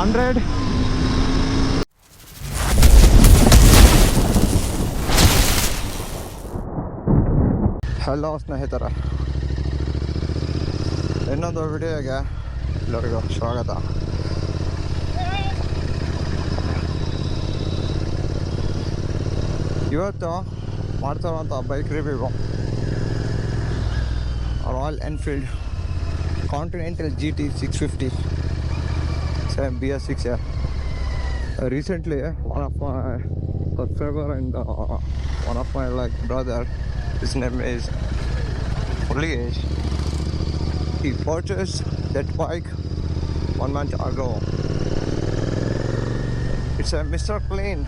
Hundred hello ಸ್ನೇಹಿತರ. ಇನ್ನೊಂದು ವಿಡಿಯೋಗೆ ಎಲ್ಲರಿಗೂ ಸ್ವಾಗತ. ಇವತ್ತು ಮಾಡ್ತಾರಂಥ bike review Royal Enfield Continental G T six fifty Same B S six recently one of my subscriber and uh, one of my like brother his name is Polish he purchased that bike one month ago it's a Mr. Clean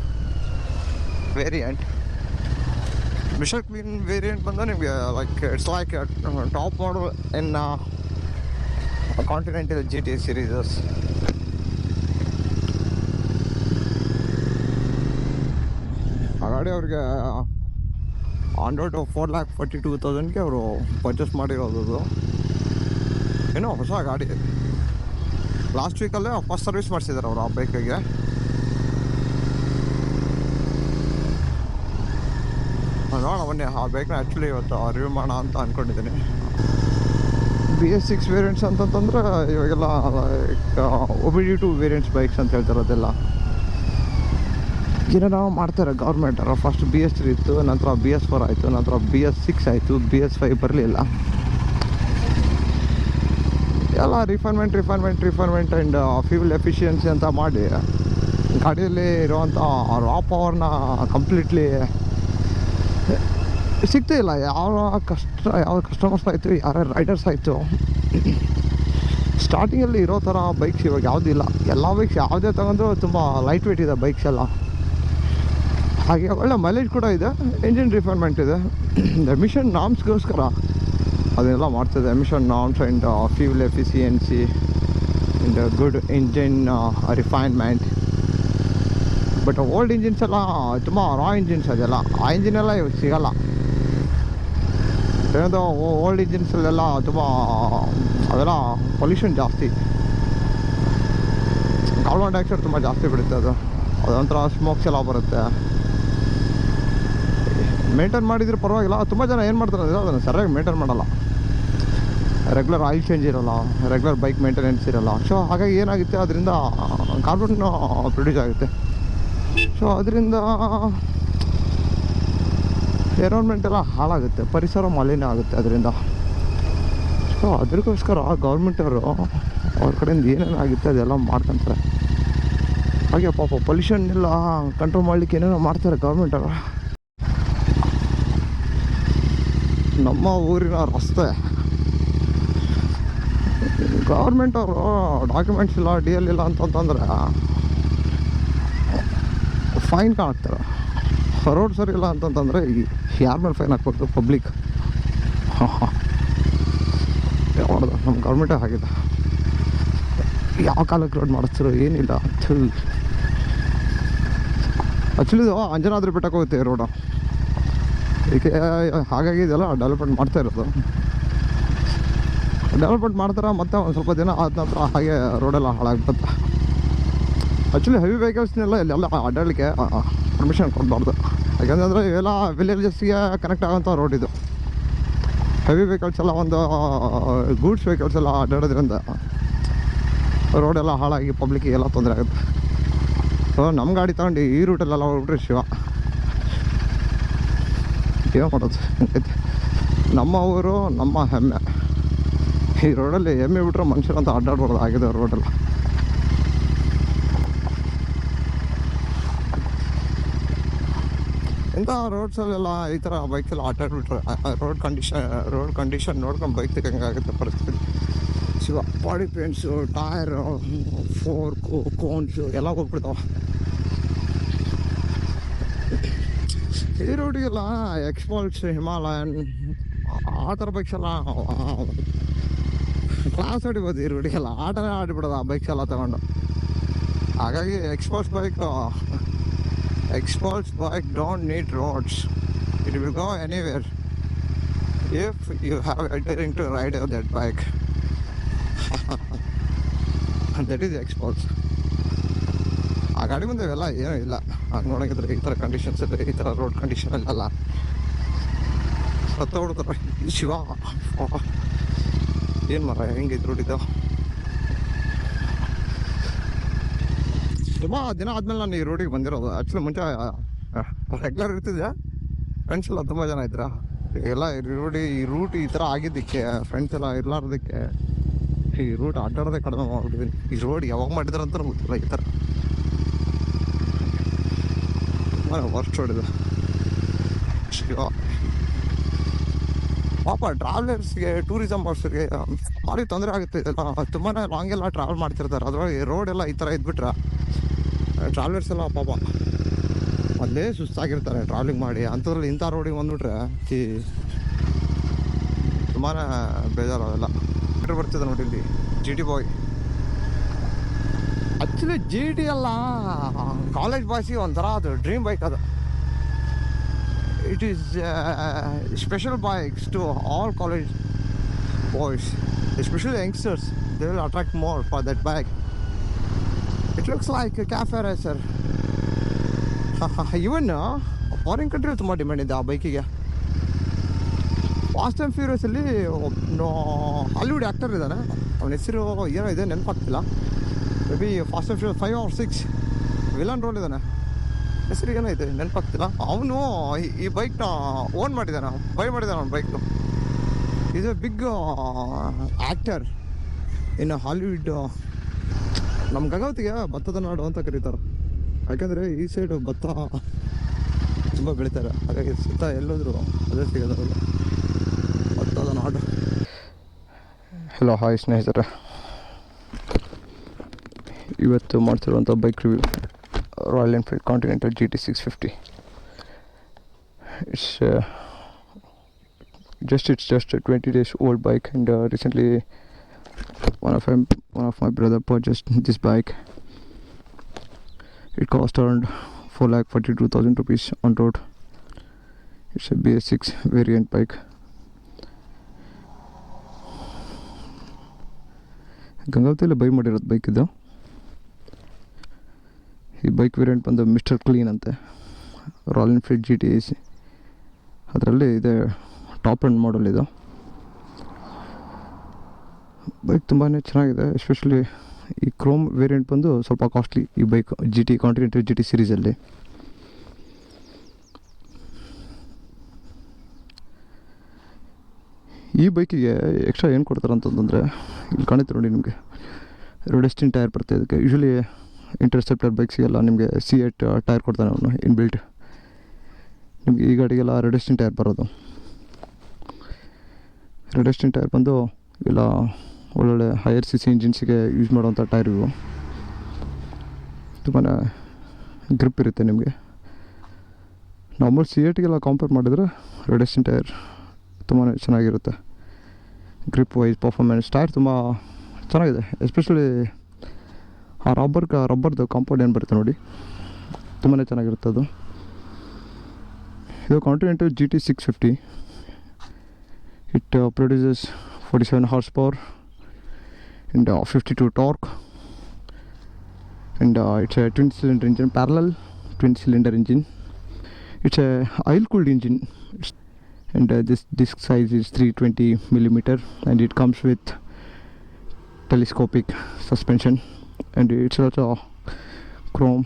variant Mr. Clean variant ಬಂದು ನಿಮಗೆ like it's like a uh, top model in uh, a ಗಾಡಿ ಅವ್ರಿಗೆ on four lakh forty two ತೌಸಂಡ್ಗೆ ಅವರು purchase ಮಾಡಿರೋದು. ಏನೋ ಹೊಸ ಗಾಡಿ. Last ವೀಕಲ್ಲೇ first service ಮಾಡಿಸಿದ್ದಾರೆ ಅವರು ಆ ಬೈಕಿಗೆ ನೋಡೋಣ ಬನ್ನಿ, ಆ ಬೈಕ್ನ ಆ್ಯಕ್ಚುಲಿ ಇವತ್ತು ರಿವ್ಯೂ ಮಾಡೋಣ ಅಂತ ಅಂದ್ಕೊಂಡಿದ್ದೀನಿ ಬಿ ಎಸ್ ಸಿಕ್ಸ್ ವೇರಿಯಂಟ್ಸ್ ಅಂತಂತಂದ್ರೆ ಇವಾಗೆಲ್ಲ like OBD two variants bikes ಅಂತ ಹೇಳ್ತಿರೋದೆಲ್ಲ. ಏನೇನೋ ಮಾಡ್ತಾರೆ ಗೌರ್ಮೆಂಟ್ ಅವರು. ಫಸ್ಟ್ ಬಿ ಎಸ್ ತ್ರೀ ಇತ್ತು, ನಂತರ ಬಿ ಎಸ್ ಫೋರ್ ಆಯಿತು, ನಂತರ ಬಿ ಎಸ್ ಸಿಕ್ಸ್ ಆಯಿತು ಬಿ ಎಸ್ ಫೈವ್ ಬರಲಿಲ್ಲ. ಎಲ್ಲ refinement refinement refinement and fuel efficiency ಅಂತ ಮಾಡಿ, ಗಾಡಿಯಲ್ಲಿ ಇರುವಂಥ ರಾ ಪವರ್ನ ಕಂಪ್ಲೀಟ್ಲಿ ಸಿಗ್ತಾ ಇಲ್ಲ. ಯಾವ ಕಷ್ಟ ಯಾವ ಕಸ್ಟಮರ್ಸ್ ಆಯಿತು ಯಾರ್ಯಾರು ರೈಡರ್ಸ್ ಆಯಿತು. ಸ್ಟಾರ್ಟಿಂಗಲ್ಲಿ ಇರೋ ಥರ ಬೈಕ್ಸ್ ಇವಾಗ ಯಾವುದೂ ಇಲ್ಲ. ಎಲ್ಲ ಬೈಕ್ಸ್ ಯಾವುದೇ ತಗೊಂಡ್ರು ತುಂಬ ಲೈಟ್ ವೇಟ್ ಇದೆ ಬೈಕ್ಸ್ ಎಲ್ಲ. ಹಾಗೆ ಒಳ್ಳೆ ಮೈಲೇಜ್ ಕೂಡ ಇದೆ. ಇಂಜಿನ್ ರಿಫೈನ್ಮೆಂಟ್ ಇದೆ. ಎಮಿಷನ್ ನಾಮ್ಸ್ಗೋಸ್ಕರ ಅದನ್ನೆಲ್ಲ ಮಾಡ್ತದೆ. Emission norms and fuel efficiency and good engine refinement but old engines ಎಲ್ಲ, ತುಂಬ ರಾ ಇಂಜಿನ್ಸ್ ಅದೆಲ್ಲ. ಆ ಇಂಜಿನ್ ಎಲ್ಲ ಇವಾಗ ಸಿಗಲ್ಲ. ಏನದು ಓಲ್ಡ್ ಇಂಜಿನ್ಸಲ್ಲೆಲ್ಲ ತುಂಬ, ಅದೆಲ್ಲ ಪೊಲ್ಯೂಷನ್ ಜಾಸ್ತಿ. ಕಾರ್ಬನ್ ಡೈಆಕ್ಸೈಡ್ ತುಂಬ ಜಾಸ್ತಿ ಬಿಡುತ್ತೆ ಅದು. ಅದೊಂಥರ ಸ್ಮೋಕ್ಸ್ ಎಲ್ಲ ಬರುತ್ತೆ. ಮೇಂಟೈನ್ ಮಾಡಿದ್ರೆ ಪರವಾಗಿಲ್ಲ. ತುಂಬ ಜನ ಏನು ಮಾಡ್ತಾರೆ ಅಂದರೆ ಅದನ್ನು ಸರಿಯಾಗಿ ಮೇಂಟೈನ್ ಮಾಡಲ್ಲ. ರೆಗ್ಯುಲರ್ ಆಯಿಲ್ ಚೇಂಜ್ ಇರೋಲ್ಲ ರೆಗ್ಯುಲರ್ ಬೈಕ್ ಮೇಂಟೆನೆನ್ಸ್ ಇರೋಲ್ಲ. ಸೊ ಹಾಗಾಗಿ ಏನಾಗುತ್ತೆ ಅದರಿಂದ ಕಾರ್ಬನ್ ಪ್ರೊಡ್ಯೂಸ್ ಆಗುತ್ತೆ. ಸೊ ಅದರಿಂದ ಎನ್ವೈರ್ಮೆಂಟ್ ಎಲ್ಲ ಹಾಳಾಗುತ್ತೆ, ಪರಿಸರ ಮಾಲಿನ್ಯ ಆಗುತ್ತೆ ಅದರಿಂದ. ಸೊ ಅದಕ್ಕೋಸ್ಕರ ಗೌರ್ಮೆಂಟವರು ಅವ್ರ ಕಡೆಯಿಂದ ಏನೇನು ಆಗುತ್ತೆ ಅದೆಲ್ಲ ಮಾಡ್ಕೊಂತಾರೆ. ಹಾಗೆ ಪಾಪ ಪೊಲ್ಯೂಷನ್ ಎಲ್ಲ ಕಂಟ್ರೋಲ್ ಮಾಡ್ಲಿಕ್ಕೆ ಏನೇನೋ ಮಾಡ್ತಾರೆ ಗೌರ್ಮೆಂಟ್ ಅವರು ನಮ್ಮ ಊರಿನ ರಸ್ತೆ. ಗೌರ್ಮೆಂಟ್ ಅವರು ಡಾಕ್ಯುಮೆಂಟ್ಸ್ ಇಲ್ಲ ಡಿ ಎಲ್ ಇಲ್ಲ ಅಂತಂತಂದ್ರೆ ಫೈನ್ ಕಾಣ್ತಾರೆ. ರೋಡ್ ಸರಿ ಇಲ್ಲ ಅಂತಂತಂದರೆ ಯಾರ ಮೇಲೆ ಫೈನ್ ಹಾಕ್ಬೇಕು? ಪಬ್ಲಿಕ್ ಮಾಡೋದು? ನಮ್ಮ ಗೌರ್ಮೆಂಟೇ ಆಗಿದೆ ಯಾವ ಕಾಲಕ್ಕೆ ರೋಡ್ ಮಾಡಿಸ್ತಿರೋ ಏನಿಲ್ಲ ಆ್ಯಕ್ಚುಲಿ ಇದು ಅಂಜನಾದ್ರಿ ಬೆಟ್ಟಕ್ಕೆ ಹೋಗುತ್ತೆ ರೋಡು ಇದಕ್ಕೆ ಹಾಗಾಗಿ ಇದೆಲ್ಲ ಡೆವಲಪ್ಮೆಂಟ್ ಮಾಡ್ತಾ ಇರೋದು. ಡೆವಲಪ್ಮೆಂಟ್ ಮಾಡ್ತಾರೆ ಮತ್ತೆ ಒಂದು ಸ್ವಲ್ಪ ದಿನ ಆದ ನಂತರ ಹಾಗೆ ರೋಡೆಲ್ಲ ಹಾಳಾಗ್ಬಿಡುತ್ತೆ. ಆ್ಯಕ್ಚುಲಿ ಹೆವಿ ವೆಹಿಕಲ್ಸ್ನೆಲ್ಲ ಇಲ್ಲೆಲ್ಲ ಅಡ್ಡಾಡಲಿಕ್ಕೆ ಪರ್ಮಿಷನ್ ಕೊಡಬಾರ್ದು. ಯಾಕಂದರೆ ಇವೆಲ್ಲ ವಿಲೇಜಸ್ಗೆ ಕನೆಕ್ಟ್ ಆಗೋಂಥ ರೋಡ್ ಇದು. ಹೆವಿ ವೆಹಿಕಲ್ಸ್ ಎಲ್ಲ ಒಂದು ಗೂಡ್ಸ್ ವೆಹಿಕಲ್ಸ್ ಎಲ್ಲ ಅಡ್ಡಾಡೋದ್ರಿಂದ ರೋಡೆಲ್ಲ ಹಾಳಾಗಿ ಪಬ್ಲಿಕ್ಕಿಗೆಲ್ಲ ತೊಂದರೆ ಆಗುತ್ತೆ. ಸೊ ನಮ್ಮ ಗಾಡಿ ತೊಗೊಂಡು ಈ ರೂಟಲ್ಲೆಲ್ಲ ಹೋಗ್ಬಿಟ್ರೆ ಶಿವ. ಏನು ಮಾಡೋದು ನಮ್ಮ ಊರು, ನಮ್ಮ ಹೆಮ್ಮೆ. ಈ ರೋಡಲ್ಲಿ ಹೆಮ್ಮೆ ಬಿಟ್ಟರೆ ಮನುಷ್ಯರಂತ ಅಡ್ಡಾಡ್ಬಾರ್ದು ಆಗಿದೆ ರೋಡೆಲ್ಲ ಇಂಥ ರೋಡ್ಸಲ್ಲೆಲ್ಲ ಈ ಥರ ಬೈಕೆಲ್ಲ ಆಟಾಡ್ಬಿಟ್ರೆ ರೋಡ್ ಕಂಡೀಷನ್ ರೋಡ್ ಕಂಡೀಷನ್ ನೋಡ್ಕೊಂಡು ಬೈಕ್ ತೆಗಂಗಾಗುತ್ತೆ ಪರಿಸ್ಥಿತಿ. Shiva body paints tyre fork cones ಎಲ್ಲ ಹೋಗ್ಬಿಡ್ತಾವ. ಈ ರೋಡಿಗೆಲ್ಲ ಎಕ್ಸ್ಪೋಲ್ಟ್ಸ್ ಹಿಮಾಲಯನ್ ಆ ಥರ ಬೈಕ್ಸ್ ಎಲ್ಲ ಕ್ಲಾಸ್ ಹೊಡಿಬೋದು ಈ ರೋಡಿಗೆಲ್ಲ ಆಟನೇ ಆಡಿಬಿಡೋದು, ಆ ಬೈಕ್ಸ್ ಎಲ್ಲ ತಗೊಂಡು. ಹಾಗಾಗಿ Xpulse bike Xpulse bike don't need roads it will go anywhere if you have entering to ride that bike that is Xpulse ಗಾಡಿ ಮುಂದೆ ಇವೆಲ್ಲ ಏನೂ ಇಲ್ಲ. ಹಂಗೆ ನೋಡಂಗಿದ್ರೆ ಈ ಥರ ಕಂಡೀಷನ್ಸ್ ಇದೆ ಈ ಥರ ರೋಡ್ ಕಂಡೀಷನ್ ಅಲ್ಲ ಸತ್ತ ಹೊಡ್ತಾರೆ. ಶಿವ. ಏನು ಮರ ಹೆಂಗೈತೆ ರೋಡ್ ಇದು? ತುಂಬ ದಿನ ಆದಮೇಲೆ ನಾನು ಈ ರೋಡಿಗೆ ಬಂದಿರೋದು. ಆ್ಯಕ್ಚುಲಿ ಮುಂಚೆ ರೆಗ್ಯುಲರ್ ಇರ್ತಿದ್ದೆ ಫ್ರೆಂಡ್ಸ್ ಎಲ್ಲ ತುಂಬ ಜನ ಇದ್ರ? ಎಲ್ಲ ಈ ರೋಡಿ ಈ ರೂಟ್ ಈ ಥರ ಆಗಿದ್ದಕ್ಕೆ ಫ್ರೆಂಡ್ಸ್ ಎಲ್ಲ ಇರಲಾರ್ದಕ್ಕೆ ಈ ರೂಟ್ ಅಡ್ಡಾಡೋದೇ ಕಡಿಮೆ ಮಾಡ್ಬಿಟ್ಟಿದ್ದೀನಿ ಈ ರೋಡ್ ಯಾವಾಗ ಮಾಡಿದಾರಂತ ಗೊತ್ತಿಲ್ಲ ಈ ಥರ. ವರ್ಸ್ಟ್ ರೋಡ್ ಹೊಡೆದು ಶಿವ ಪಾಪ ಟ್ರಾವೆಲರ್ಸ್ಗೆ ಟೂರಿಸಮ್ ಬಸ್ಸ್ಗೆ ಭಾರಿ ತೊಂದರೆ ಆಗುತ್ತೆ ಇದೆಲ್ಲ. ತುಂಬಾ ಲಾಂಗ್ ಎಲ್ಲ ಟ್ರಾವೆಲ್ ಮಾಡ್ತಿರ್ತಾರೆ. ಅದ್ರೊಳಗೆ ರೋಡ್ ಎಲ್ಲ ಈ ಥರ ಇದ್ಬಿಟ್ರೆ ಟ್ರಾವೆಲರ್ಸ್ ಎಲ್ಲ ಪಾಪ ಅಲ್ಲೇ ಸುಸ್ತಾಗಿರ್ತಾರೆ ಟ್ರಾವೆಲಿಂಗ್ ಮಾಡಿ. ಅಂಥದ್ರಲ್ಲಿ ಇಂಥ ರೋಡಿಗೆ ಬಂದುಬಿಟ್ರೆ ಈ ತುಂಬಾ ಬೇಜಾರು ಬಿಟ್ಟರೆ ಬರ್ತಿದೆ ನೋಡಿ ಇಲ್ಲಿ. G T boy actually G D ಅಲ್ಲ ಕಾಲೇಜ್ ಬಾಯ್ಸಿಗೆ ಒಂಥರ ಅದು ಡ್ರೀಮ್ ಬೈಕ್ ಅದು. It is special bikes to all college boys especially youngsters they will attract more for that bike it looks like cafe racer. Even foreign country ತುಂಬ demand ಇದೆ ಆ ಬೈಕಿಗೆ fast and ಫ್ಯೂರಿಯಸಲ್ಲಿ ಒಬ್ಬ Hollywood actor ಇದ್ದಾನೆ ಅವನ ಹೆಸರು ಏನೋ ಇದೆ ನೆನಪಾಗ್ತಿಲ್ಲ maybe fast of furious five or six villain role ಇದ್ದಾನೆ. ಹೆಸರು ಏನೈತೆ ನೆನಪಾಗ್ತಿಲ್ಲ. ಅವನು ಈ ಬೈಕ್ನ ಓನ್ ಮಾಡಿದ್ದಾನೆ ಬೈ ಮಾಡಿದ್ದಾನೆ ಬೈಕ್ ಬೈಕ್ನು ಎ ಬಿಗ್ ಆ್ಯಕ್ಟರ್ ಇನ್ನು ಹಾಲಿವುಡ್ ನಮ್ಮ ಗಂಗಾವತಿಗೆ ಭತ್ತದ ನಾಡು ಅಂತ ಕರೀತಾರೆ. ಯಾಕೆಂದರೆ ಈ ಸೈಡು ಭತ್ತ ತುಂಬ ಬೆಳಿತಾರೆ. ಹಾಗಾಗಿ ಸುತ್ತ ಎಲ್ಲೋದ್ರು ಅದೇ ಸಿಗೋದಲ್ಲ ಭತ್ತದ ನಾಡು. ಹಲೋ ಹಾಯ್ ಸ್ನೇಹಿತರೆ. ಇವತ್ತು ಮಾಡ್ತಿರುವಂಥ bike review Royal Enfield Continental GT650. It's uh, just it's just a 20 days old bike, and uh, recently one of him, one of my brother purchased this bike. It cost around four lakh forty two thousand rupees on road. It's a BS6 variant bike. ಗಂಗಾವತಿಯಲ್ಲಿ buy ಮಾಡಿರೋದು bike ಇದು ಈ bike variant ಬಂದು mister clean ಅಂತೆ. Royal Enfield G T A C ಅದರಲ್ಲಿ ಇದೆ top end model ಇದು. Bike ತುಂಬಾ ಚೆನ್ನಾಗಿದೆ, ಎಸ್ಪೆಷಲಿ ಈ ಕ್ರೋಮ್ ವೇರಿಯಂಟ್ ಬಂದು ಸ್ವಲ್ಪ ಕಾಸ್ಟ್ಲಿ ಈ bike G T continent G T ಸಿರೀಸಲ್ಲಿ ಈ ಬೈಕಿಗೆ ಎಕ್ಸ್ಟ್ರಾ ಏನು ಕೊಡ್ತಾರೆ ಅಂತಂದರೆ ಇಲ್ಲಿ ಕಾಣುತ್ತೆ ನೋಡಿ ನಿಮಗೆ. ರೆಡೆಸ್ಟಿನ್ ಟೈರ್ ಬರುತ್ತೆ ಇದಕ್ಕೆ. ಯೂಶ್ವಲಿ ಇಂಟರ್ಸೆಪ್ಟರ್ ಬೈಕ್ಸಿಗೆಲ್ಲ ನಿಮಗೆ ಸಿ ಏಟ್ ಟೈರ್ ಕೊಡ್ತಾನೆ ಅವನು ಇನ್ಬಿಲ್ಟ್ ನಿಮಗೆ ಈ ಗಾಡಿಗೆಲ್ಲ ರೆಡೆಸ್ಟಿನ್ ಟೈರ್ ಬರೋದು. ರೆಡೆಸ್ಟಿನ್ ಟೈರ್ ಬಂದು ಇಲ್ಲ ಒಳ್ಳೊಳ್ಳೆ ಹೈಯರ್ ಸಿ ಸಿ ಇಂಜಿನ್ಸಿಗೆ ಯೂಸ್ ಮಾಡುವಂಥ ಟೈರ್ ಇವು. ತುಂಬಾ ಗ್ರಿಪ್ ಇರುತ್ತೆ ನಿಮಗೆ. ನಾರ್ಮಲ್ ಸಿ ಏಟ್ಗೆಲ್ಲ ಕಂಪೇರ್ ಮಾಡಿದರೆ ರೆಡೆಸ್ಟಿನ್ ಟೈರ್ ತುಂಬಾ ಚೆನ್ನಾಗಿರುತ್ತೆ. ಗ್ರಿಪ್ ವೈಸ್ ಪರ್ಫಾರ್ಮೆನ್ಸ್ ಟೈರ್ ತುಂಬ ಚೆನ್ನಾಗಿದೆ. ಎಸ್ಪೆಷಲಿ ಆ ರಬ್ಬರ್ ಕ ರಬ್ಬರ್ದು ಕಾಂಪೌಂಡ್ ಏನು ಬರುತ್ತೆ ನೋಡಿ? ತುಂಬಾ ಚೆನ್ನಾಗಿರುತ್ತೆ ಅದು. ಇದು Continental G T six fifty it produces forty seven horse power and fifty two torque and it's a twin cylinder engine parallel twin cylinder engine it's a oil cooled engine and uh, this disc size is 320 millimeter and it comes with telescopic suspension. And it's also chrome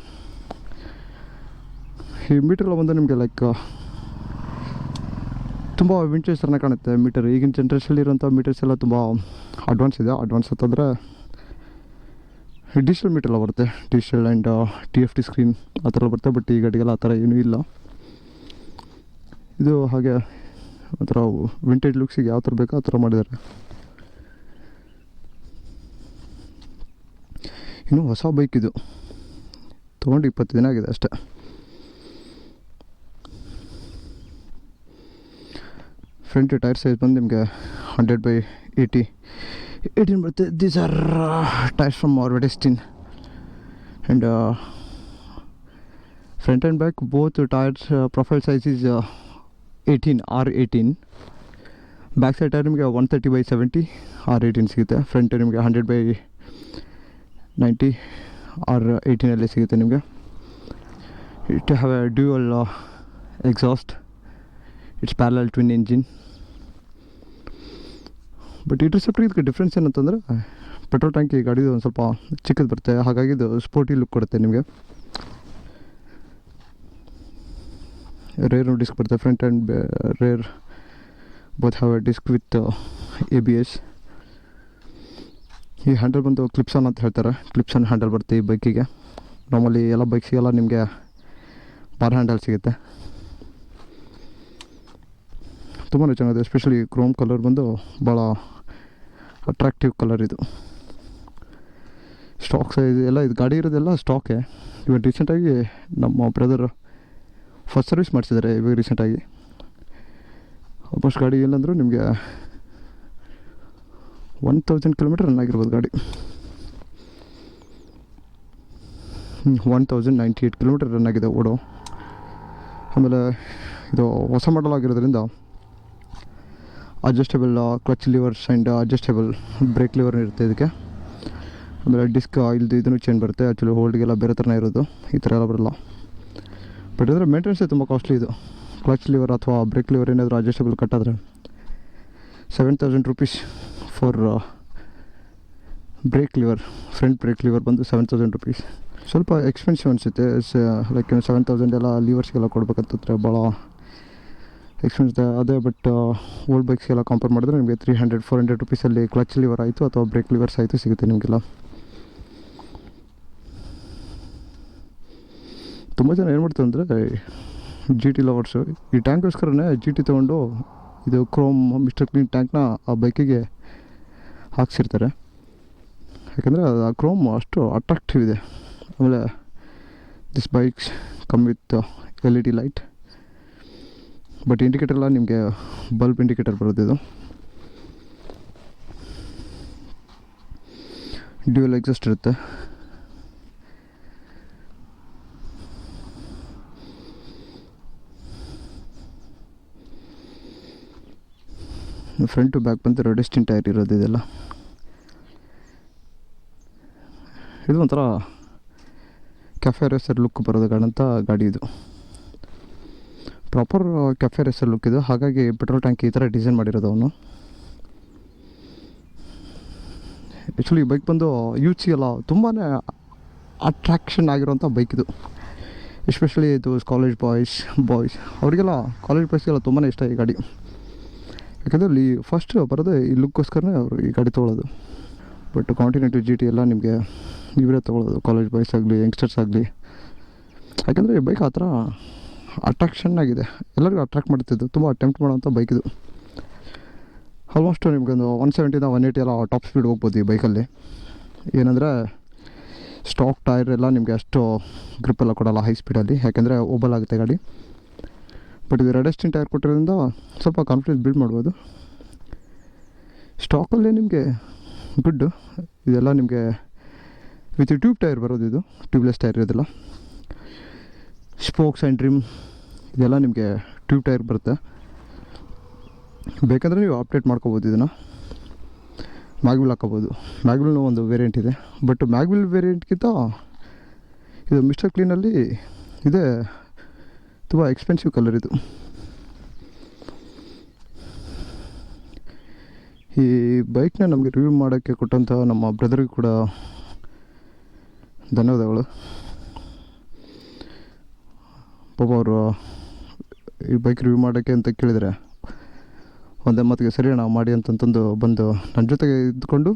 ಈ meter ಬಂದು ನಿಮಗೆ like ತುಂಬ vintage ಥರನೇ ಕಾಣುತ್ತೆ metre ಈಗಿನ ಜನ್ರೇಷನಲ್ಲಿ ಇರೋಂಥ metres ಎಲ್ಲ ತುಂಬ ಅಡ್ವಾನ್ಸ್ ಇದೆ. ಅಡ್ವಾನ್ಸ್ ಅಂತಂದರೆ ಡಿಜಿಟಲ್ ಮೀಟರ್ ಎಲ್ಲ ಬರುತ್ತೆ. Digital and T F T screen ಆ ಥರ ಬರುತ್ತೆ. ಬಟ್ ಈ ಗಾಡಿಗೆಲ್ಲ ಆ ಥರ ಏನೂ ಇಲ್ಲ. ಇದು ಹಾಗೆ ಒಂಥರ ವಿಂಟೇಜ್ ಲುಕ್ಸಿಗೆ ಯಾವ ಥರ ಬೇಕೋ ಆ ಥರ ಮಾಡಿದ್ದಾರೆ. ಇನ್ನು ಹೊಸ ಬೈಕ್ ಇದು. ತೊಗೊಂಡು ಇಪ್ಪತ್ತು ದಿನ ಆಗಿದೆ ಅಷ್ಟೆ. ಫ್ರಂಟ್ ಟೈರ್ ಸೈಜ್ ಬಂದು ನಿಮಗೆ ಹಂಡ್ರೆಡ್ ಬೈ ಏಯ್ಟಿ ಏಯ್ಟೀನ್ ಬರುತ್ತೆ. These are tyres from our Vredestein and front and back both tyres profile size is eighteen or eighteen back side tyre ನಿಮಗೆ one thirty by seventy or eighteen ಸಿಗುತ್ತೆ. Front ನಿಮಗೆ hundred by ninety or ಏಯ್ಟೀನಲ್ಲಿ ಸಿಗುತ್ತೆ ನಿಮಗೆ. It have a dual exhaust it's parallel twin engine but ಈ ರಿಸೆಪ್ಟ್ಗೆ ಇದಕ್ಕೆ difference ಏನಂತಂದರೆ ಪೆಟ್ರೋಲ್ ಟ್ಯಾಂಕಿ ಗಾಡಿದು ಒಂದು ಸ್ವಲ್ಪ ಚಿಕ್ಕದು ಬರುತ್ತೆ. ಹಾಗಾಗಿ ಇದು ಸ್ಪೋರ್ಟಿ ಲುಕ್ ಕೊಡುತ್ತೆ ನಿಮಗೆ. ರೇರ್ ಡಿಸ್ಕ್ ಬರುತ್ತೆ. Front and rear both have a disc with A B S ಈ ಹ್ಯಾಂಡಲ್ ಬಂದು ಕ್ಲಿಪ್ಸನ್ ಅಂತ ಹೇಳ್ತಾರೆ. ಕ್ಲಿಪ್ಸನ್ ಹ್ಯಾಂಡಲ್ ಬರುತ್ತೆ ಈ ಬೈಕಿಗೆ ನಾರ್ಮಲಿ ಎಲ್ಲ ಬೈಕ್ಸಿಗೆಲ್ಲ ನಿಮಗೆ ಬಾರ್ ಹ್ಯಾಂಡಲ್ ಸಿಗುತ್ತೆ. ತುಂಬಾ ಚೆನ್ನಾಗಿದೆ. ಎಸ್ಪೆಷಲಿ ಕ್ರೋಮ್ ಕಲರ್ ಬಂದು ಭಾಳ ಅಟ್ರಾಕ್ಟಿವ್ ಕಲರ್ ಇದು. ಸ್ಟಾಕ್ ಸೈಜ್ ಎಲ್ಲ ಇದು ಗಾಡಿ ಇರೋದೆಲ್ಲ ಸ್ಟಾಕೆ ಇವಾಗ ರೀಸೆಂಟಾಗಿ ನಮ್ಮ ಬ್ರದರ್ ಫಸ್ಟ್ ಸರ್ವಿಸ್ ಮಾಡಿಸಿದ್ದಾರೆ ಇವಾಗ ರೀಸೆಂಟಾಗಿ ಆಲ್ಮೋಸ್ಟ್ ಗಾಡಿ ಇಲ್ಲಂದರೂ ನಿಮಗೆ ಒನ್ ತೌಸಂಡ್ ಕಿಲೋಮೀಟರ್ ರನ್ ಆಗಿರ್ಬೋದು ಗಾಡಿ. One thousand ninety eight kilometre run ಆಗಿದೆ ಓಡೋ. ಆಮೇಲೆ ಇದು ಹೊಸ ಮಾಡಲ್ ಆಗಿರೋದ್ರಿಂದ adjustable clutch levers and adjustable brake lever ಇರುತ್ತೆ ಇದಕ್ಕೆ. ಆಮೇಲೆ ಡಿಸ್ಕ್ ಆಯಿಲ್ದು ಇದನ್ನು ಚೇಂಜ್ ಬರುತ್ತೆ. ಆ್ಯಕ್ಚುಲಿ ಹೋಲ್ಡ್ಗೆಲ್ಲ ಬೇರೆ ಥರನೇ ಇರೋದು. ಈ ಥರ ಎಲ್ಲ ಬರಲ್ಲ. ಬಟ್ ಇದರ ಮೇಂಟೆನೆನ್ಸೇ ತುಂಬ ಕಾಸ್ಟ್ಲಿ ಇದು. ಕ್ಲಚ್ ಲಿವರ್ ಅಥವಾ ಬ್ರೇಕ್ ಲಿವರ್ ಏನಾದರೂ adjustable ಕಟ್ಟಾದರೆ seven thousand rupees for brake lever front brake lever ಬಂದು ಸೆವೆನ್ ತೌಸಂಡ್ ರುಪೀಸ್ ಸ್ವಲ್ಪ ಎಕ್ಸ್ಪೆನ್ಸಿವ್ ಅನಿಸುತ್ತೆ. ಲೈಕ್ ಸೆವೆನ್ ತೌಸಂಡ್ ಎಲ್ಲ ಲಿವರ್ಸ್ಗೆಲ್ಲ ಕೊಡ್ಬೇಕಂತಂದರೆ ಭಾಳ ಎಕ್ಸ್ಪೆನ್ಸ್ ಅದೇ ಬಟ್ ಓಲ್ಡ್ ಬೈಕ್ಸ್ಗೆಲ್ಲ ಕಂಪೇರ್ ಮಾಡಿದ್ರೆ ನಿಮಗೆ ತ್ರೀ ಹಂಡ್ರೆಡ್ ಫೋರ್ ಹಂಡ್ರೆಡ್ ರುಪೀಸಲ್ಲಿ ಕ್ಲಚ್ ಲಿವರ್ ಆಯಿತು ಅಥವಾ ಬ್ರೇಕ್ ಲಿವರ್ಸ್ ಆಯಿತು ಸಿಗುತ್ತೆ ನಿಮಗೆಲ್ಲ. ತುಂಬ ಜನ ಏನು ಮಾಡ್ತಾರೆ ಅಂದರೆ ಜಿ ಟಿ ಲವರ್ಸು ಈ ಟ್ಯಾಂಕ್ಗೋಸ್ಕರನೇ ಜಿ ಟಿ ತೊಗೊಂಡು ಇದು ಕ್ರೋಮ್ ಮಿಸ್ಟರ್ ಕ್ಲೀನ್ ಟ್ಯಾಂಕ್ನ ಆ ಬೈಕಿಗೆ ಹಾಕ್ಸಿರ್ತಾರೆ. ಯಾಕಂದರೆ ಆ ಕ್ರೋಮ್ ಅಷ್ಟು ಅಟ್ರಾಕ್ಟಿವ್ ಇದೆ. ಆಮೇಲೆ this bikes come with L E D light but indicator ಎಲ್ಲ ನಿಮಗೆ ಬಲ್ಬ್ ಇಂಡಿಕೇಟರ್ ಬರೋದಿದು ಇದು. ಡ್ಯೂಯಲ್ ಎಕ್ಸಿಸ್ಟ್ ಇರುತ್ತೆ. ಫ್ರಂಟ್ ಟು ಬ್ಯಾಕ್ ಬಂದು ರೆಡಿಸ್ಟಿನ್ ಟೈರ್ ಇರೋದು ಇದೆಲ್ಲ. ಇದು ಒಂಥರ ಕೆಫೆ ರೇಸರ್ ಲುಕ್ ಬರೋದು ಗಾಡಿ ಇದು. ಪ್ರಾಪರ್ ಕೆಫೆ ರೇಸರ್ ಲುಕ್ ಇದು. ಹಾಗಾಗಿ ಪೆಟ್ರೋಲ್ ಟ್ಯಾಂಕ್ ಈ ಥರ ಡಿಸೈನ್ ಮಾಡಿರೋದು ಅವನು. ಆ್ಯಕ್ಚುಲಿ ಬೈಕ್ ಬಂದು ಯೂತ್ಸಿಗೆಲ್ಲ ತುಂಬಾ ಅಟ್ರಾಕ್ಷನ್ ಆಗಿರೋಂಥ ಬೈಕ್ ಇದು. ಎಸ್ಪೆಷಲಿ ಇದು ಕಾಲೇಜ್ ಬಾಯ್ಸ್ ಬಾಯ್ಸ್ ಅವರಿಗೆಲ್ಲ ಕಾಲೇಜ್ ಬಾಯ್ಸ್ಗೆಲ್ಲ ತುಂಬಾ ಇಷ್ಟ ಈ ಗಾಡಿ. ಯಾಕಂದರೆ ಇಲ್ಲಿ ಫಸ್ಟ್ ಬರೋದೇ ಈ ಲುಕ್ಕೋಸ್ಕರನೇ ಅವರು ಈ ಗಾಡಿ ತೊಗೊಳ್ಳೋದು ಬಟ್ ಕಾಂಟಿನೆಂಟು ಜಿ ಟಿ ಎಲ್ಲ ನಿಮಗೆ ಇವರೇ ತೊಗೊಳೋದು ಕಾಲೇಜ್ ಬಾಯ್ಸ್ ಆಗಲಿ ಯಂಗ್ಸ್ಟರ್ಸ್ ಆಗಲಿ. ಯಾಕಂದರೆ ಈ ಬೈಕ್ ಆ ಥರ ಅಟ್ರಾಕ್ಷನ್ ಆಗಿದೆ. ಎಲ್ಲರಿಗೂ ಅಟ್ರಾಕ್ಟ್ ಮಾಡ್ತಿದ್ದು, ತುಂಬ ಅಟೆಂಪ್ಟ್ ಮಾಡೋಂಥ ಬೈಕ್ ಇದು. ಆಲ್ಮೋಸ್ಟು ನಿಮ್ಗೊಂದು ಒನ್ ಸೆವೆಂಟಿನ ಒನ್ ಏಯ್ಟಿ ಎಲ್ಲ ಟಾಪ್ ಸ್ಪೀಡ್ ಹೋಗ್ಬೋದು ಈ ಬೈಕಲ್ಲಿ ಏನಂದರೆ ಸ್ಟಾಕ್ ಟೈರ್ ಎಲ್ಲ ನಿಮಗೆ ಅಷ್ಟು ಗ್ರಿಪ್ ಎಲ್ಲ ಕೊಡಲ್ಲ ಹೈ ಸ್ಪೀಡಲ್ಲಿ ಯಾಕೆಂದರೆ ಓಬಲ್ ಆಗುತ್ತೆ ಗಾಡಿ. ಬಟ್ ಇದು ರೆಡೆಸ್ಟಿನ್ ಟೈರ್ ಕೊಟ್ಟಿರೋದ್ರಿಂದ ಸ್ವಲ್ಪ ಕಾನ್ಫಿಡೆನ್ಸ್ ಬಿಲ್ಡ್ ಮಾಡ್ಬೋದು. ಸ್ಟಾಕಲ್ಲೇ ನಿಮಗೆ ಗುಡ್ಡು ಇದೆಲ್ಲ ನಿಮಗೆ ವಿತ್ ಟ್ಯೂಬ್ ಟೈರ್ ಬರೋದು ಇದು, ಟ್ಯೂಬ್ಲೆಸ್ ಟೈರ್ ಇರೋದಿಲ್ಲ ಸ್ಪೋಕ್ಸ್ ಆ್ಯಂಡ್ ಡ್ರಿಮ್ ಇದೆಲ್ಲ ನಿಮಗೆ ಟ್ಯೂಬ್ ಟೈರ್ ಬರುತ್ತೆ. ಬೇಕಂದರೆ ನೀವು ಅಪ್ಡೇಟ್ ಮಾಡ್ಕೋಬೋದು ಇದನ್ನು. ಮ್ಯಾಗ್ವಿಲ್ ಹಾಕೋಬೋದು. ಮ್ಯಾಗ್ವಿಲ್ನ ಒಂದು ವೇರಿಯಂಟ್ ಇದೆ. ಬಟ್ ಮ್ಯಾಗ್ವಿಲ್ ವೇರಿಯಂಟ್ಗಿಂತ ಇದು ಮಿಸ್ಟರ್ ಕ್ಲೀನಲ್ಲಿ ಇದೆ. ತುಂಬ ಎಕ್ಸ್ಪೆನ್ಸಿವ್ ಕಲರ್ ಇದು. ಈ ಬೈಕ್ನ ನಮಗೆ ರಿವ್ಯೂ ಮಾಡೋಕ್ಕೆ ಕೊಟ್ಟಂಥ ನಮ್ಮ ಬ್ರದರ್ಗೆ ಕೂಡ ಧನ್ಯವಾದಗಳು. ಪಾಪ ಅವರು ಈ ಬೈಕ್ ರಿವ್ಯೂ ಮಾಡೋಕ್ಕೆ ಅಂತ ಕೇಳಿದರೆ, ಒಂದೇ ಮಾತಿಗೆ ಸರಿ, ನಾವು ಮಾಡಿ ಅಂತಂತಂದು ಬಂದು ನನ್ನ ಜೊತೆಗೆ ಇದ್ಕೊಂಡು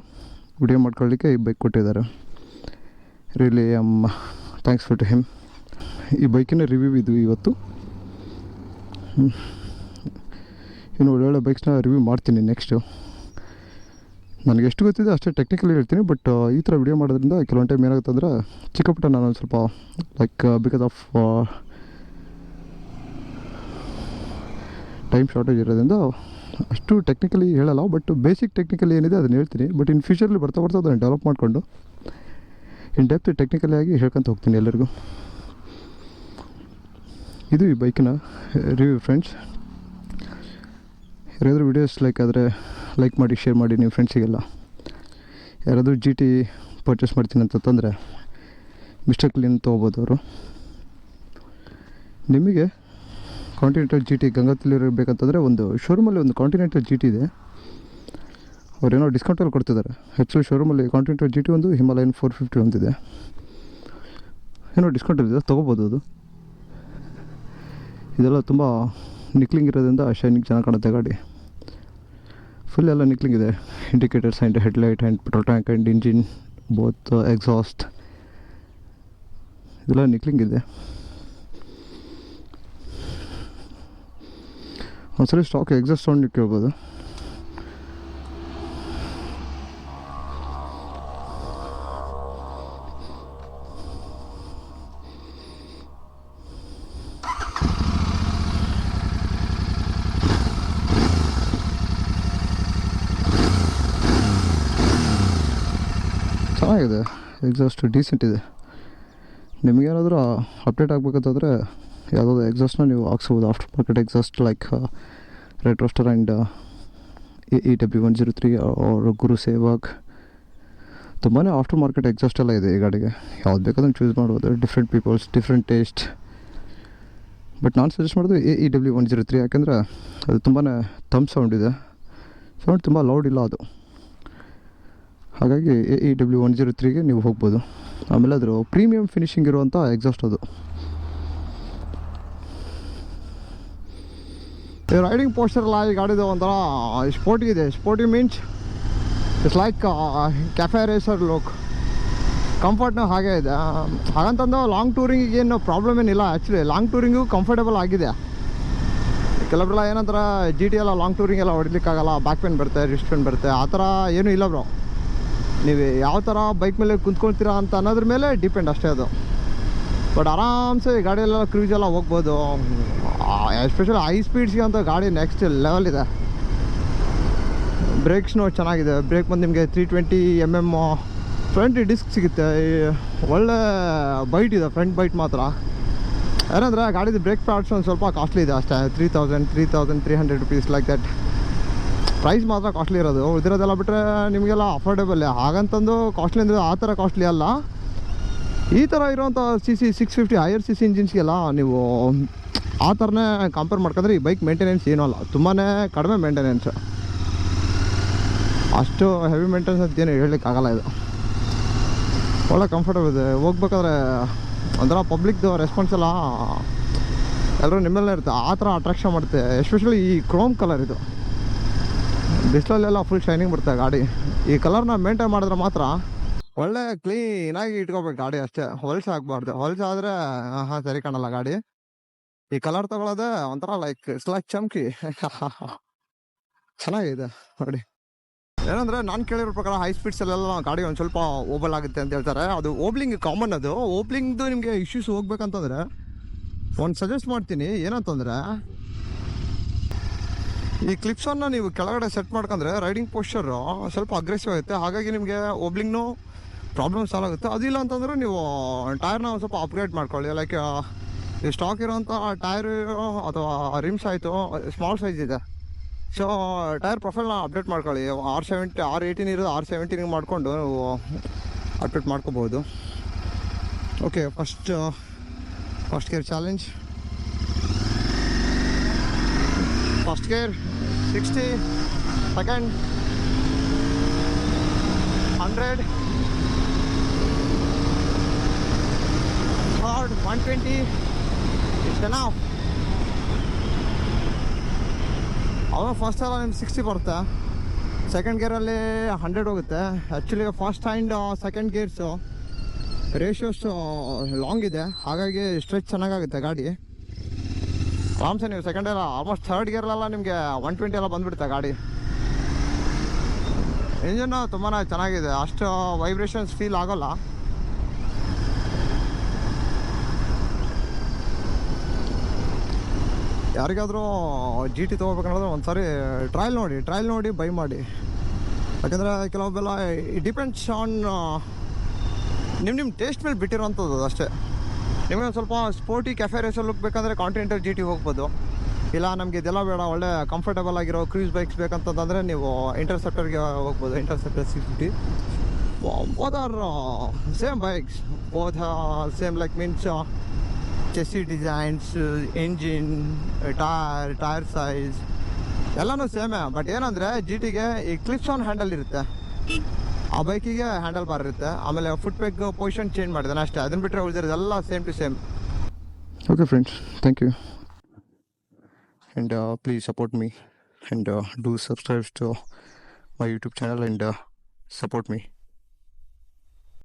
ವಿಡಿಯೋ ಮಾಡ್ಕೊಳ್ಳಿಕ್ಕೆ ಈ ಬೈಕ್ ಕೊಟ್ಟಿದ್ದಾರೆ. Really um thanks for to him ಈ ಬೈಕಿನ ರಿವ್ಯೂ ಇದು ಇವತ್ತು. ಇನ್ನು ಒಳ್ಳೊಳ್ಳೆ ಬೈಕ್ಸ್ನ ರಿವ್ಯೂ ಮಾಡ್ತೀನಿ ನೆಕ್ಸ್ಟು ನನಗೆ ಎಷ್ಟು ಗೊತ್ತಿದೆ ಅಷ್ಟೇ ಟೆಕ್ನಿಕಲಿ ಹೇಳ್ತೀನಿ ಬಟ್ ಈ ಥರ ವಿಡಿಯೋ ಮಾಡೋದ್ರಿಂದ ಕೆಲವೊಂದು ಟೈಮ್ ಏನಾಗುತ್ತೆ ಅಂದರೆ ಚಿಕ್ಕಪುಟ್ಟ ನಾನು ಒಂದು ಸ್ವಲ್ಪ like because of time shortage ಇರೋದ್ರಿಂದ ಅಷ್ಟು ಟೆಕ್ನಿಕಲಿ ಹೇಳಲ್ಲ ಬಟ್ ಬೇಸಿಕ್ ಟೆಕ್ನಿಕಲಿ ಏನಿದೆ ಅದನ್ನು ಹೇಳ್ತೀನಿ. ಬಟ್ ಇನ್ ಫ್ಯೂಚರ್ಲಿ ಬರ್ತಾ ಬರ್ತಾ ಅದನ್ನು ಡೆವಲಪ್ ಮಾಡಿಕೊಂಡು ಇನ್ ಡೆಪ್ತ್ ಟೆಕ್ನಿಕಲಿ ಆಗಿ ಹೇಳ್ಕೊಂತ ಹೋಗ್ತೀನಿ ಎಲ್ಲರಿಗೂ. ಇದು ಈ ಬೈಕಿನ ರಿವ್ಯೂ ಫ್ರೆಂಡ್ಸ್ ಯಾರಾದರೂ ವಿಡಿಯೋಸ್ ಲೈಕ್ ಆದರೆ ಲೈಕ್ ಮಾಡಿ ಶೇರ್ ಮಾಡಿ ನಿಮ್ಮ ಫ್ರೆಂಡ್ಸಿಗೆಲ್ಲ ಯಾರಾದರೂ ಜಿ ಟಿ ಪರ್ಚೇಸ್ ಮಾಡ್ತೀನಿ ಅಂತಂದರೆ ಮಿಸ್ಟರ್ ಕ್ಲೀನ್ ತೊಗೋಬೋದು ಅವರು. ನಿಮಗೆ ಕಾಂಟಿನೆಂಟಲ್ ಜಿ ಟಿ ಗಂಗಾವತಿಲಿರಬೇಕಂತಂದರೆ ಒಂದು ಶೋರೂಮಲ್ಲಿ ಒಂದು ಕಾಂಟಿನೆಂಟಲ್ ಜಿ ಟಿ ಇದೆ. ಅವ್ರೇನೋ ಡಿಸ್ಕೌಂಟಲ್ಲಿ ಕೊಡ್ತಿದ್ದಾರೆ. ಹೆಚ್ಚು ಶೋರೂಮಲ್ಲಿ ಕಾಂಟಿನೆಂಟಲ್ ಜಿ ಟಿ ಒಂದು ಹಿಮಾಲಯನ್ ಫೋರ್ ಫಿಫ್ಟಿ ಒಂದಿದೆ ಏನೋ ಡಿಸ್ಕೌಂಟ್ ಇದೆ, ತೊಗೋಬೋದು ಅದು. ಇದೆಲ್ಲ ತುಂಬ ನಿಕ್ಲಿಂಗ್ ಇರೋದ್ರಿಂದ ಶೈನಿಂಗ್ ಚೆನ್ನಾಗಿ ಕಾಣುತ್ತೆ ಗಾಡಿ. ಫುಲ್ ಎಲ್ಲ ನಿಕ್ಲಿಂಗಿದೆ indicators and headlight and petrol tank and engine both exhaust ಇದೆಲ್ಲ ನಿಕ್ಲಿಂಗ್ ಇದೆ ಒಂದ್ಸರಿ ಸ್ಟಾಕ್ ಎಕ್ಸಾಸ್ಟ್ ಸೌಂಡ್ ಕೇಳ್ಬೋದು. ಎಕ್ಸಾಸ್ಟ್ ಡೀಸೆಂಟ್ ಇದೆ. ನಿಮಗೇನಾದರೂ ಅಪ್ಡೇಟ್ ಆಗಬೇಕಂತಂದರೆ ಯಾವುದಾದ್ರು ಎಕ್ಸಾಸ್ಟ್ನ ನೀವು ಹಾಕ್ಸ್ಬೋದು. After market exhaust like red rooster and E W one zero three ಅವ್ರ ಗುರು ಸೇವಾಗ್ ತುಂಬಾ ಆಫ್ಟರ್ ಮಾರ್ಕೆಟ್ ಎಕ್ಸಾಸ್ಟ್ ಎಲ್ಲ ಇದೆ ಈ ಗಾಡಿಗೆ. ಯಾವ್ದು ಬೇಕಾದ್ರೂ ಚೂಸ್ ಮಾಡ್ಬೋದು. Different peoples different taste but ನಾನು ಸಜೆಸ್ಟ್ ಮಾಡೋದು A E W one zero three ಯಾಕೆಂದರೆ ಅದು ತುಂಬಾ ತಮ್ ಸೌಂಡ್ ಇದೆ. ಸೌಂಡ್ ತುಂಬ ಲೌಡ್ ಇಲ್ಲ ಅದು. ಹಾಗಾಗಿ A E W one zero ತ್ರೀಗೆ ನೀವು ಹೋಗ್ಬೋದು. ಆಮೇಲೆ ಅದರ ಪ್ರೀಮಿಯಂ ಫಿನಿಶಿಂಗ್ ಇರುವಂಥ ಎಕ್ಸಾಸ್ಟ್ ಅದು. ರೈಡಿಂಗ್ ಪೋಸ್ಟರ್ ಎಲ್ಲ ಈ ಗಾಡಿದು ಒಂಥರ ಸ್ಪೋರ್ಟಿ ಇದೆ sporty means it's like cafe racer look ಕಂಫರ್ಟ್ನೂ ಹಾಗೆ ಇದೆ. ಹಾಗಂತಂದು ಲಾಂಗ್ ಟೂರಿಂಗಿಗೆ ಏನು ಪ್ರಾಬ್ಲಮ್ ಏನಿಲ್ಲ. ಆ್ಯಕ್ಚುಲಿ ಲಾಂಗ್ ಟೂರಿಂಗು ಕಂಫರ್ಟೇಬಲ್ ಆಗಿದೆ. ಕೆಲವರೆಲ್ಲ ಏನಂತಾರೆ ಜಿ ಟಿ ಎಲ್ಲ ಲಾಂಗ್ ಟೂರಿಂಗ್ ಎಲ್ಲ ಹೊಡಿಲಿಕ್ಕಾಗಲ್ಲ ಬ್ಯಾಕ್ ಪೇನ್ ಬರುತ್ತೆ ರಿಸ್ಟ್ ಪೇನ್ ಬರುತ್ತೆ, ಆ ಥರ ಏನೂ ಇಲ್ಲ ಬ್ರೋ ನೀವು ಯಾವ ಥರ ಬೈಕ್ ಮೇಲೆ ಕುಂತ್ಕೊಳ್ತೀರಾ ಅಂತ ಅನ್ನೋದ್ರ ಮೇಲೆ ಡಿಪೆಂಡ್ ಅಷ್ಟೇ ಅದು. ಬಟ್ ಆರಾಮ್ಸೆ ಗಾಡಿಯೆಲ್ಲ ಕ್ರೂಸ್ ಎಲ್ಲ ಹೋಗ್ಬೋದು. ಎಸ್ಪೆಷಲಿ ಹೈ ಸ್ಪೀಡ್ಸ್ಗೆ ಅಂತ ಗಾಡಿ ನೆಕ್ಸ್ಟ್ ಲೆವೆಲ್ ಇದೆ. ಬ್ರೇಕ್ಸ್ನು ಚೆನ್ನಾಗಿದೆ. ಬ್ರೇಕ್ ಬಂದು ನಿಮಗೆ three twenty M M front disc ಸಿಗುತ್ತೆ. ಒಳ್ಳೆ ಬೈಟ್ ಇದೆ ಫ್ರಂಟ್ ಬೈಟ್ ಮಾತ್ರ. ಏನಂದರೆ ಗಾಡಿದು ಬ್ರೇಕ್ ಪ್ಯಾಡ್ಸ್ ಒಂದು ಸ್ವಲ್ಪ ಕಾಸ್ಟ್ಲಿ ಇದೆ ಅಷ್ಟೇ. Three thousand three thousand three hundred rupees like that price ಮಾತ್ರ ಕಾಸ್ಟ್ಲಿ ಇರೋದು. ಉಳಿದಿರೋದೆಲ್ಲ ಬಿಟ್ಟರೆ ನಿಮಗೆಲ್ಲ ಅಫೋರ್ಡೆಬಲ್ ಹಾಗಂತಂದು ಕಾಸ್ಟ್ಲಿ ಅಂದರೆ ಆ ಥರ ಕಾಸ್ಟ್ಲಿ ಅಲ್ಲ. ಈ ಥರ ಇರೋವಂಥ C C six fifty higher C C ಇಂಜಿನ್ಸ್ಗೆಲ್ಲ ನೀವು ಆ ಥರನೇ ಕಂಪೇರ್ ಮಾಡ್ಕೊಂಡ್ರೆ ಈ ಬೈಕ್ ಮೇಂಟೆನೆನ್ಸ್ ಏನೂ ಅಲ್ಲ. ತುಂಬಾ ಕಡಿಮೆ ಮೇಂಟೆನೆನ್ಸ್ ಅಷ್ಟು ಹೆವಿ ಮೇಂಟೆನೆನ್ಸ್ ಅಂತ ಏನು ಹೇಳಲಿಕ್ಕಾಗಲ್ಲ ಇದು. ಒಳ್ಳೆ ಕಂಫರ್ಟಬಲ್ ಇದೆ. ಹೋಗ್ಬೇಕಾದ್ರೆ ಒಂಥರ ಪಬ್ಲಿಕ್ದು ರೆಸ್ಪಾನ್ಸ್ ಎಲ್ಲ ಎಲ್ಲರೂ ನಿಮ್ಮಲ್ಲೇ ಇರುತ್ತೆ. ಆ ಥರ ಅಟ್ರಾಕ್ಷನ್ ಮಾಡುತ್ತೆ. ಎಸ್ಪೆಷಲಿ ಈ ಕ್ರೋಮ್ ಕಲರ್ ಇದು. ಬಿಸಿಲಲ್ಲೆಲ್ಲ ಫುಲ್ ಶೈನಿಂಗ್ ಬರ್ತದೆ ಗಾಡಿ. ಈ ಕಲರ್ನ ಮೇಂಟೈನ್ ಮಾಡಿದ್ರೆ ಮಾತ್ರ ಒಳ್ಳೆ ಕ್ಲೀನಾಗಿ ಇಟ್ಕೋಬೇಕು ಗಾಡಿ ಅಷ್ಟೇ. ಹೊಲ್ಸ್ ಆಗಬಾರ್ದು. ಹೊಲ್ಸ್ ಆದರೆ ಹಾಂ, ಸರಿ ಕಾಣಲ್ಲ ಗಾಡಿ. ಈ ಕಲರ್ ತಗೊಳ್ಳೋದೇ ಒಂಥರ ಲೈಕ್ ಇಟ್ಸ್ ಲೈಕ್ ಚಮ್ಕಿ ಚೆನ್ನಾಗಿದೆ ನೋಡಿ. ಏನಂದ್ರೆ ನಾನು ಕೇಳಿರೋ ಪ್ರಕಾರ ಹೈ ಸ್ಪೀಡ್ಸಲ್ಲೆಲ್ಲ ಗಾಡಿ ಒಂದು ಸ್ವಲ್ಪ ಓಬಲ್ ಆಗುತ್ತೆ ಅಂತ ಹೇಳ್ತಾರೆ. ಅದು ಓಬ್ಲಿಂಗ್ ಕಾಮನ್ ಅದು. ಓಬ್ಲಿಂಗ್ದು ನಿಮಗೆ ಇಶ್ಯೂಸ್ ಹೋಗ್ಬೇಕಂತಂದ್ರೆ, ಒಂದು ಸಜೆಸ್ಟ್ ಮಾಡ್ತೀನಿ ಏನಂತಂದ್ರೆ ಈ ಕ್ಲಿಪ್ಸನ್ನು ನೀವು ಕೆಳಗಡೆ ಸೆಟ್ ಮಾಡ್ಕೊಂಡ್ರೆ ರೈಡಿಂಗ್ ಪೋಸ್ಚರು ಸ್ವಲ್ಪ ಅಗ್ರೆಸಿವ್ ಆಗುತ್ತೆ. ಹಾಗಾಗಿ ನಿಮಗೆ ಓಬ್ಲಿಂಗ್ನು ಪ್ರಾಬ್ಲಮ್ ಸಾಲ್ವ್ ಆಗುತ್ತೆ. ಅದಿಲ್ಲ ಅಂತಂದ್ರೆ ನೀವು ಟೈರ್ನ ಸ್ವಲ್ಪ ಅಪ್ಗ್ರೇಡ್ ಮಾಡ್ಕೊಳ್ಳಿ. ಲೈಕ್ ಈ ಸ್ಟಾಕ್ ಇರೋಂಥ ಟೈರ್ ಅಥವಾ ರಿಮ್ಸ್ ಆಯಿತು ಸ್ಮಾಲ್ ಸೈಜ್ ಇದೆ. ಸೊ ಟೈರ್ ಪ್ರೊಫೈಲ್ನ ಅಪ್ಡೇಟ್ ಮಾಡ್ಕೊಳ್ಳಿ. ಆರ್ ಸೆವೆಂಟಿ ಆರ್ ಏಯ್ಟೀನ್ ಇರೋದು ಆರ್ ಸೆವೆಂಟೀನ್ ಮಾಡಿಕೊಂಡು ನೀವು ಅಪ್ಡೇಟ್ ಮಾಡ್ಕೋಬೋದು. Okay first first gear challenge first gear sixty second hundred third one twenty ಇಷ್ಟು ನಾವು ಅವಾಗ ಫಸ್ಟ್ ಅಲ್ಲ ನಿಮ್ಗೆ ಸಿಕ್ಸ್ಟಿ ಬರುತ್ತೆ ಸೆಕೆಂಡ್ ಗೇರಲ್ಲಿ ಹಂಡ್ರೆಡ್ ಹೋಗುತ್ತೆ. Actually first and second gears ratios long ಇದೆ. ಹಾಗಾಗಿ ಸ್ಟ್ರೆಚ್ ಚೆನ್ನಾಗಾಗುತ್ತೆ ಗಾಡಿ. ಆರಾಮ್ಸೆ ನೀವು ಸೆಕೆಂಡ್ ಎಲ್ಲ ಆಲ್ಮೋಸ್ಟ್ ಥರ್ಡ್ ಗೇರ್ಲೆಲ್ಲ ನಿಮಗೆ ಒನ್ ಟ್ವೆಂಟಿ ಎಲ್ಲ ಬಂದುಬಿಡುತ್ತೆ ಗಾಡಿ. ಇಂಜನ್ನು ತುಂಬಾ ಚೆನ್ನಾಗಿದೆ. ಅಷ್ಟು ವೈಬ್ರೇಷನ್ಸ್ ಫೀಲ್ ಆಗೋಲ್ಲ. ಯಾರಿಗಾದರೂ ಜಿ ಟಿ ತೊಗೋಬೇಕಂದ್ರೆ ಒಂದು ಸಾರಿ ಟ್ರಯಲ್ ನೋಡಿ ಟ್ರಯಲ್ ನೋಡಿ ಬೈ ಮಾಡಿ. ಯಾಕಂದರೆ ಕೆಲವೊಬ್ಬೆಲ್ಲ ಡಿಪೆಂಡ್ಸ್ ಆನ್ ನಿಮ್ಮ ನಿಮ್ಮ ಟೇಸ್ಟ್ ಮೇಲೆ ಬಿಟ್ಟಿರೋವಂಥದ್ದು ಅಷ್ಟೇ. ನಿಮಗೆ ಒಂದು ಸ್ವಲ್ಪ ಸ್ಪೋರ್ಟಿ ಕೆಫೆ ರೇಸಲ್ಲಿ ಲುಕ್ ಬೇಕಂದರೆ ಕಾಂಟಿನೆಂಟಲ್ ಜಿ ಟಿ ಹೋಗ್ಬೋದು. ಇಲ್ಲ, ನಮಗೆ ಇದೆಲ್ಲ ಬೇಡ, ಒಳ್ಳೆ ಕಂಫರ್ಟಬಲ್ ಆಗಿರೋ ಕ್ರೂಸ್ ಬೈಕ್ಸ್ ಬೇಕಂತಂದರೆ ನೀವು ಇಂಟರ್ಸೆಪ್ಟರ್ಗೆ ಹೋಗ್ಬೋದು Interceptor six fifty are same bikes both same like means chassis designs engine tyre tyre size ಎಲ್ಲನೂ ಸೇಮೇ ಬಟ್ ಏನಂದರೆ ಜಿ ಟಿಗೆ ಈ ಕ್ಲಿಪ್ಸ್ ಆನ್ ಹ್ಯಾಂಡಲ್ ಇರುತ್ತೆ. ಆ ಬೈಕಿಗೆ ಹ್ಯಾಂಡಲ್ ಬಾರ್ ಇರುತ್ತೆ. ಆಮೇಲೆ ಫುಟ್ ಪೆಗ್ ಪೊಸಿಷನ್ ಚೇಂಜ್ ಮಾಡಿದ್ದಾನೆ ಅಷ್ಟೇ. ಅದನ್ನು ಬಿಟ್ಟರೆ ಉಳಿದಿರೋದೆಲ್ಲ same to same okay friends thank you and please support me and do subscribes to my YouTube channel and support me